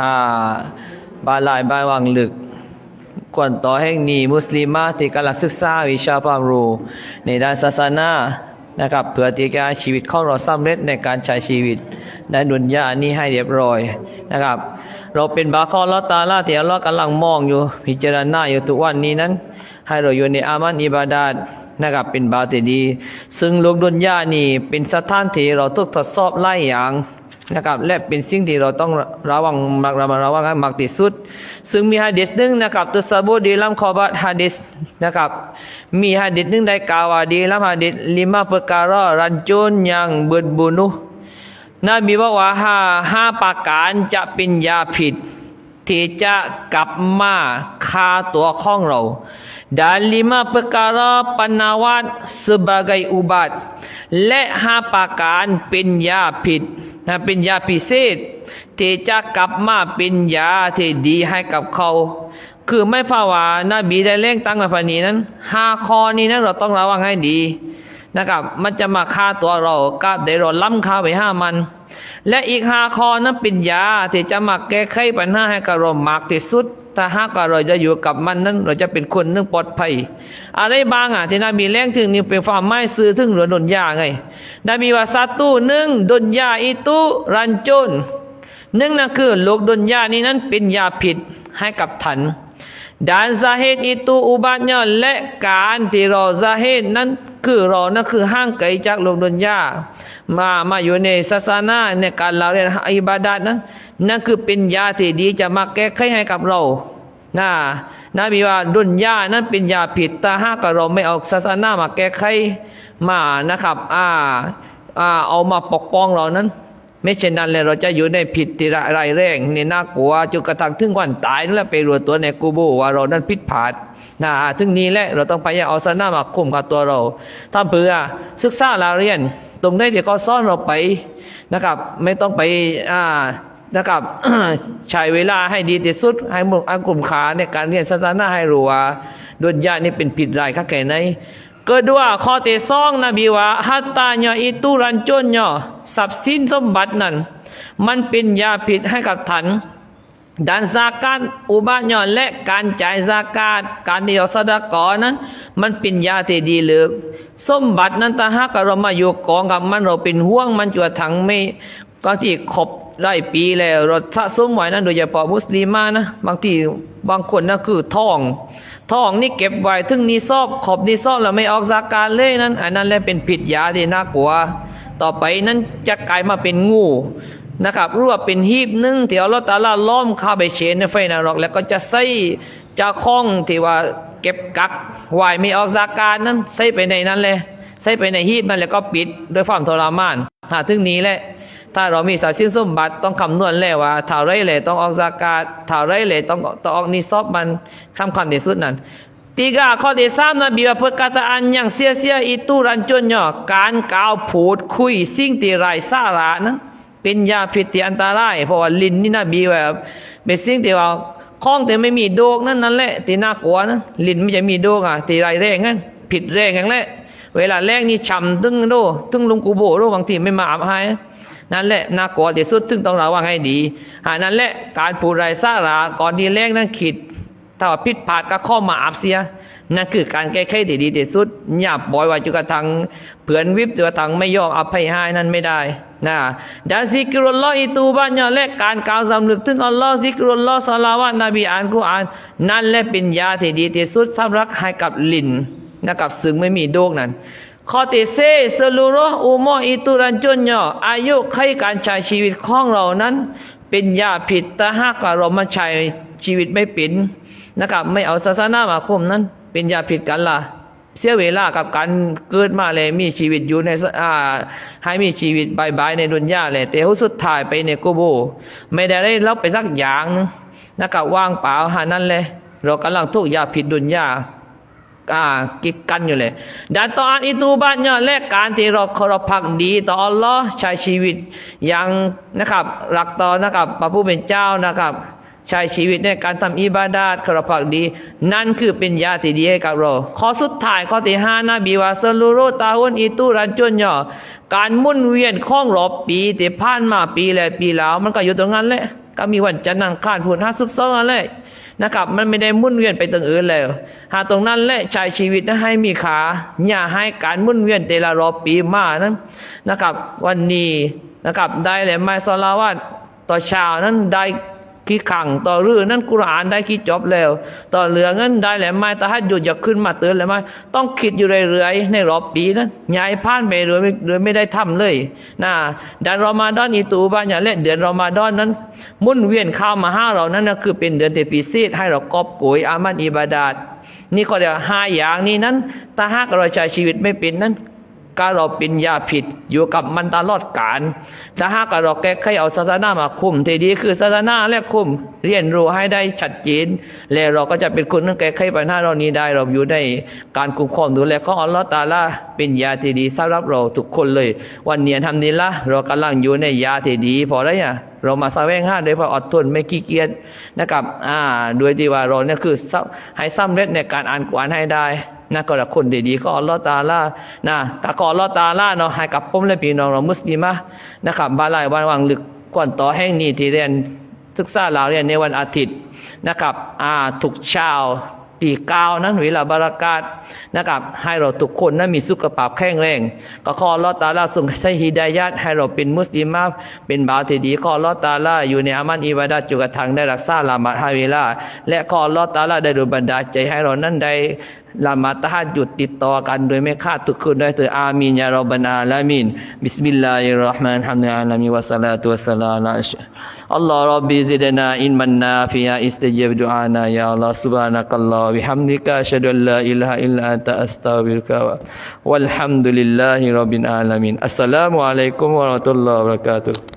อ่าบาลายบายวังลึกกวนต่อแห่งนี้มุสลิมาที่กำลังศึกษาวิชาความรู้ในด้านศาสนานะครับเพื่อที่จะชีวิตของเราสำเร็จในการใช้ชีวิตในดุนยานี้ให้เรียบร้อยนะครับ เราเป็นบาคอลอตาลาที่อัลลอฮ์กำลังมองอยู่พิจารณาอยู่ทุกวันนี้นั้น ให้เราอยู่ในอามันอิบาดาตนะครับเป็นบาติดี ซึ่งโลกดุนยานี่เป็นสถานที่เราต้องทดสอบหลายอย่าง นะครับและเป็นสิ่งที่เราต้องระวังมักระมัดระวังมากที่สุด ซึ่งมีฮะดิษหนึ่งนะครับตุสาบูดีลัมคอบัตฮะดิษนะครับ มีฮะดิษหนึ่งได้กล่าวว่าดีลัมฮะดิษลิมาประการรันจุน yang berbunuh นบีบอกว่าห้าห้าประการจะเป็นยาผิดที่จะกลับมาฆ่าตัวของเรา dan lima perkara penawat sebagai ubat และห้าประการเป็นยาผิด นะเป็นยาพิเศษที่จะกลับมาเป็นยาที่ดีให้กับเขา คือไม่ภาวานาบีได้เร่งตั้งมาพันนี้นั้นห้าข้อนี้นั้นเราต้องระวังให้ดีนะครับ มันจะมาฆ่าตัวเรากับเดี๋ยวเราล้ำค่าไปห้ามัน และอีกห้าข้อนั้นเป็นยาที่จะมาแก้ไขปัญหาให้กับเรามากที่สุด ถ้าหากว่าเราจะอยู่กับมันนั้น เราจะเป็นคนนึงปลอดภัย อะไรบางอะที่นบีแรงถึงนี่เป็นความไม่ซื้อถึงหรือดนยาไงนบีว่าสัตตูหนึ่งดนยาอิตุรันจนหนึ่งนั่นคือโลกดนยานี้นั้นเป็นยาผิดให้กับท่าน dan zahid itu ubatnya และการที่เรา zahid นั้น คือเรานั่นคือห่างไกลจากโลกดุนยามามาอยู่ในศาสนาในการเราเรียนอิบาดาตนั้นนั่นคือเป็นยาที่ดีจะมาแก้ไขให้กับเรานะนบีว่าดุนยานั้นเป็นยาผิดแต่ห้ากเราไม่เอาศาสนามาแก้ไขมานะครับ อ่าอ่าเอามาปกป้องเรานั้น ไม่เช่นนั้นเลยเราจะอยู่ในผิดที่ไรแรงในน่ากลัวจนกระทั่งถึงวันตายนั่นแหละไปรัวตัวในกูโบว่าเรานั้นผิดพลาดนะถึงนี้แหละเราต้องพยายามเอาสนามาคุมกับตัวเราถ้าเผื่อศึกษาลาเรียน ตรงได้ที่เขาซ่อนเราไปนะครับ ไม่ต้องไปอ่านะครับใช้เวลาให้ดีที่สุด ให้มุอังกลุ่มขาในการเรียนศาสนาให้รู้ว่าดุนยานี่เป็นผิดไรข้าแก่ไหน Kedua, ข้อที่สองนบีว่าฮัตตาเนาะอิตุรันจนเนาะทรัพย์สินสมบัตินั้นมันเป็นยาผิดให้กับท่านดันซากาตอุบาทเนาะและการจ่ายซากาตการที่เราสดกอนั้นมันเป็นยาที่ดีเลือกสมบัตินั้นถ้าหากเรามาอยู่กองกับมันเราเป็นห่วงมันจวดถังไม่บางทีครบได้ปีแล้วเราสะสมไว้นั้นโดยเฉพาะมุสลิมานะ บางทีบางคนนั่นคือทอง ทองนี่เก็บไว้ถึงนี้ซอบขอบนี้ซอบแล้วไม่ออกจากการเลยนั้น อันนั้นแหละเป็นผิดยาที่น่ากลัว ต่อไปนั้นจะกลายมาเป็นงูนะครับรู้ว่าเป็นหีบหนึงที่เอัลอฮฺตาล่าล้อมข้าไปเชนในไฟนรก แล้วก็จะใส่จะคล้องที่ว่าเก็บกักไว้ไม่ออกจากการนั้นใส่ไปในนั้นเลยใส่ไปในหีบนั่นแล้วก็ปิดด้วยความทรมานถ้าถึงนี้แหละ ถ้าเรามีสารสิ้นสมบัติต้องคำนวณแล้วว่าเท่าไรเลยต้องออกจาการเท่าไรเลยต้องต้องออกนิซอบมันคำคัญที่สุดนั้น Tiga ข้อที่สามนะบิว่า perkataan yang sia-sia itu racunnya การกล่าวพูดคุยสิ่งที่ไร้สาระนั้นเป็นยาพิษที่อันตรายเพราะว่าลิ้นนี่นะบีว่าเป็นสิ่งที่ว่าข้องแต่ไม่มีโดกนั่นนั่นแหละที่น่ากลัวนะลิ้นไม่จะมีโดกอะที่ไรายแรงนั่นผิดแรงอย่างแหละเวลาแรกนี่ช้ำตึงโดตึงลงกูโบโดบางทีไม่มาอาบให้ นั่นแหละน่ากลัวที่สุดถึงต้องระวังให้ดีอันนั้นแหละการพูไรสาระก่อนดีแรกนั้นคิดถ้าผิดพลาดก็ข้อมาอับเสียนั่นคือการแก้ไขที่ดีที่สุดอย่าปล่อยไว้จนกระทั่งเผื่อนวิบจนกระทั่งไม่ยอมอภัยให้นั่นไม่ได้นะดาซิกรุลลอฮ์อิตูบันยอและการกล่าวสำนึกถึงอัลลอฮ์ซิกรุลลอฮ์สลาวะนบีอ่านกุรอาน นั่นแหละเป็นยาที่ดีที่สุดสำหรับให้กับลิ้นนะครับซึ่งไม่มีโดกนั้น ข้อที่เซสลูโรอุโมอิตุรันจุนยออายุใครการใช้ชีวิตของเรานั้น เป็นยาผิดแต่หากเรามาใช้ชีวิตไม่เป็นนะครับ ไม่เอาศาสนามาคุมนั้น เป็นยาผิดกันล่ะ เสียเวลากับการเกิดมาเลยมีชีวิตอยู่ในอ่าให้มีชีวิตบายบายในดุนยาเลยแต่สุดท้ายไปในกูโบ ไม่ได้ได้รับไปสักอย่างนึงนะครับว่างเปล่าหานั่นเลย เรากำลังทุกยาผิดดุนยา อ่ากิดกันอยู่เลยดันตอนอิตูบัตเนี่ยและการที่เราเคารพพักดีต่ออัลลอฮ์ใช้ชีวิตอย่างนะครับรักต่อนะครับพระผู้เป็นเจ้านะครับ ใช้ชีวิตในการทำอิบาดาตเคารพพักดี นั่นคือเป็นยาที่ดีให้กับเราข้อสุดท้ายข้อที่ห้านะบีวาสลูโรตาอุนอิตูรันจนย่อการมุ่นเวียนข้องรอบปีที่ผ่านมาปีและปีแล้ว มันก็อยู่ตรงนั้นแหละก็มีวันจันทร์อังคารพุธห้าสุกร์เสาร์นั่นแหละ นะครับ มันไม่ได้มุ่นเวียนไปตรงอื่นเลยหาตรงนั้นและใช้ชีวิตนะให้มีขาอย่าให้การมุ่นเวียนแต่ละรอบปีมานั้นนะครับ วันนี้นะครับ ได้เลยไม่สลาว่าต่อเช้านั้นได้ กี่ขังต่อรื่อนั้นกุรอานได้กี่จบแล้ว ต่อเหลือเงินได้แหละไม่ตาฮัดหยุดอย่าขึ้นมาเตือนเลยไหมต้องคิดอยู่เรื่อยๆในรอบปีนั้นย้ายผ่านไปโดยโดยไม่ได้ทำเลยนะเดือนรอมฎอนอีตูบ้านอย่าเล่นเดือนรอมฎอนนั้น มุ่นเวียนเข้ามาห้าเรานั้นนะคือเป็นเดือนเตปีซีดให้เรากอบโกยอามันอิบาดาตนี่ก็เดี๋ยวห้าอย่างนี้นั้นถ้าหากเราใช้ชีวิตไม่เป็นนั้น ก็เราเป็นยาผิดอยู่กับมันตลอดกาลถ้าหากเราแก้ไขเอาศาสนามาคุมที่ดีคือศาสนาและคุม เรียนรู้ให้ได้ชัดเจนแล้วเราก็จะเป็นคนที่แก้ไขปัญหาเรานี้ได้ เราอยู่ในการคุ้มครองดูแลของอัลลอฮ์ตาลาเป็นยาที่ดีสำหรับเราทุกคนเลย วันเนี้ทำนี้ละเรากำลังอยู่ในยาที่ดี พอแล้วเนี่ยเรามาแสวงหาโดยพราะอดทนไม่ขี้เกียจนะครับ อ่า โดยที่ว่าเราเนี่ยคือให้สำเร็จในการอ่านกุรอานให้ได้ นะก็ละคนดีๆก็อัลลอฮ์ตาลานะก็ขออัลลอฮ์ตาลาเนาะให้กับผมและพี่น้องเรามุสลิมะนะครับบาลายวันวังลึกก่อนต่อแห่งนี้ที่เรียนศึกษาเราเรียนในวันอาทิตย์นะครับอ่าทุกเช้าตีก้านั้นเวลาบารกาตนะครับ ให้เราทุกคนนั้นมีสุขภาพแข็งแรง ก็ขอลอตาลาส่งให้ฮิดายะห์ให้เราเป็นมุสลิมะเป็นบ่าวที่ดีขออัลอตาลาอยู่ในอามันอิบาดะห์อยู่กับทางได้รักษาละมาฮาเวลา และขออัลอตาลาได้ดูบันดาใจให้เรานั้นได้ ละหมาดตะฮัดหยุดติดต่อกันโดยไม่ขาดทุกคืนด้วยเถิดอามีนยารอบบันอาลามินบิสมิลลาฮิรเราะห์มานิรเราะฮีมอัลฮัมดุลิลลาฮิลามิวะสลาตุวะสลามุอะลาอัชอัลลอฮ์รับบิซิดนาอินมันนาฟิยาอิสตัจิบดุอานา ya Allah subhanakallah wa bihamdika asyhadu an la ilaha illa anta astaghfiruka wa walhamdulillahi rabbil alamin assalamu alaikum warahmatullahi wabarakatuh